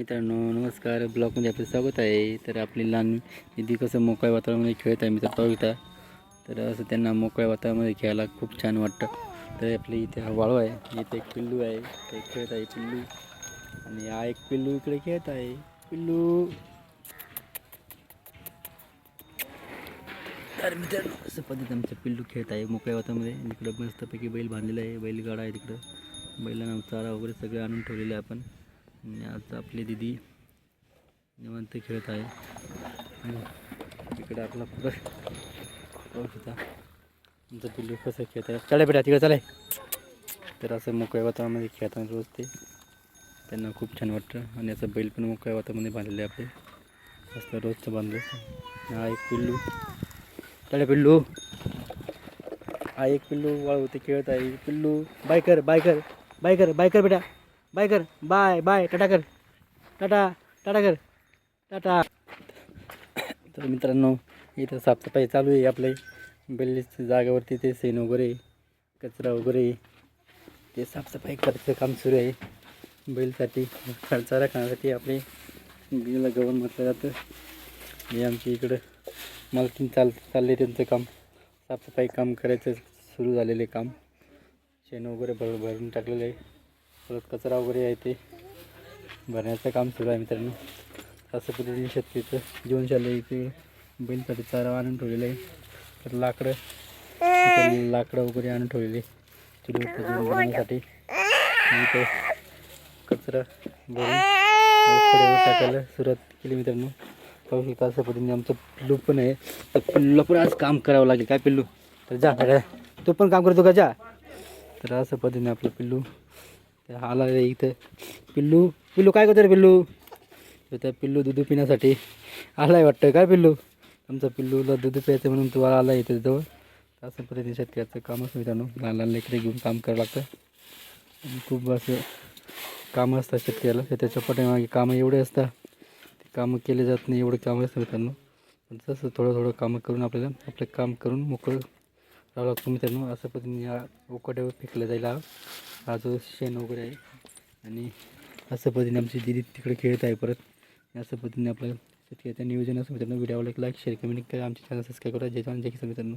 मित्रांनो नमस्कार. ब्लॉगमध्ये आपलं स्वागत आहे. तर आपली लहान निधी कसं मोकळ्या वातावरणामध्ये खेळत आहे मित्र पाहू तर असं त्यांना मोकळ्या वातावरणामध्ये खेळायला खूप छान वाटतं. तर आपल्या इथे हा वाळू आहे. इथे एक पिल्लू आहे. ते खेळत आहे पिल्लू. आणि हा एक पिल्लू इकडे खेळत आहे. पिल्लू. तर मित्रांनो असं पद्धत आमचं पिल्लू खेळत आहे मोकळ्या वातावरणामध्ये. इकडं मस्तपैकी बैल बांधलेला आहे. बैलगाडा आहे तिकडं. बैलांना चारा वगैरे सगळं आणून ठेवलेलं आहे आपण. आणि आज आपली दिदी निवांत खेळत आहे. आणि तिकडे आपला पुढं आमचं पिल्लू कसं खेळत आहे. चला बेटा तिकडे चालाय तर असं मोकळ्या वातावरणामध्ये खेळताना रोज ते. त्यांना खूप छान वाटतं. आणि असं बैल पण मोकळ्या वातावरणामध्ये बांधलेले आपले. असं रोजचं बांधलं हा एक पिल्लू. चला पिल्लू. हा एक पिल्लू वाळू ते खेळत आहे. पिल्लू बाय कर बाय कर बाय कर बाय कर बेटा. बाय कर. Bye bye. टाटा कर. टाटा टाटा कर. टाटा. तर मित्रांनो इथं साफसफाई चालू आहे आपले. गल्लीच्या जागेवरती ते सेन वगैरे कचरा वगैरे ते साफसफाई करायचं काम सुरू आहे. बैलसाठी चारा खाण्यासाठी आपले बिला गवण म्हटलं जातं. हे आमच्या इकडं मालकीन चाल चालले त्यांचं काम. साफसफाई काम करायचं सुरू झालेले काम. शेण वगैरे भर भरून टाकलेलं आहे. परत कचरा वगैरे आहे ते. भरण्याचं काम सुरू आहे मित्रांनो. असं पद्धतीने शेतीचं जीवनशैली इथे बैलसाठी चारा आणून ठेवलेलं आहे. तर लाकडं लाकडं वगैरे आणून ठेवलेले चुली बनवण्यासाठी आणि इथे कचरा भरून टाकायला सुरुवात केली मित्रांनो. पाहू शकता असं पद्धतीने आमचं पिल्लू पण आहे. तर पिल्लूला पण आज काम करावं लागेल. काय पिल्लू? तर जा तो तू पण काम करतो का जा तर असं पद्धतीने आपलं पिल्लू आला आहे इथं. पिल्लू पिल्लू काय करतो रे पिल्लू? त्या पिल्लू दूध पिण्यासाठी आलाय वाटतं. काय पिल्लू? आमचा पिल्लूला दूध प्यायचं म्हणून तू आला इथं जवळ. तर असं पद्धतीने शेतकऱ्याचं काम असं मित्रांनो. लहान लहान लेकरे घेऊन काम करावं लागतं. खूप असं कामं असतात शेतकऱ्याला. त्याच्या पाठीमागे कामं एवढे असतात. ते कामं केले जात नाही एवढे कामं असतं मित्रांनो. पण तसं थोडं थोडं कामं करून आपल्याला आपलं काम करून मोकळं राहावं लागतो मित्रांनो असं पद्धतीने या उकड्यावर फेकला जाईल हा जो शेण वगैरे आहे. आणि असं पद्धतीने आमची दिदी तिकडे खेळत आहे परत. असं पद्धतीने आपलं शेतकऱ्याचं नियोजन असं मित्रांनो व्हिडिओ एक लाईक शेअर कमेंट करा. आमच्या चॅनल सबस्क्राईब करा. जय जवान जय किसान मित्रांनो.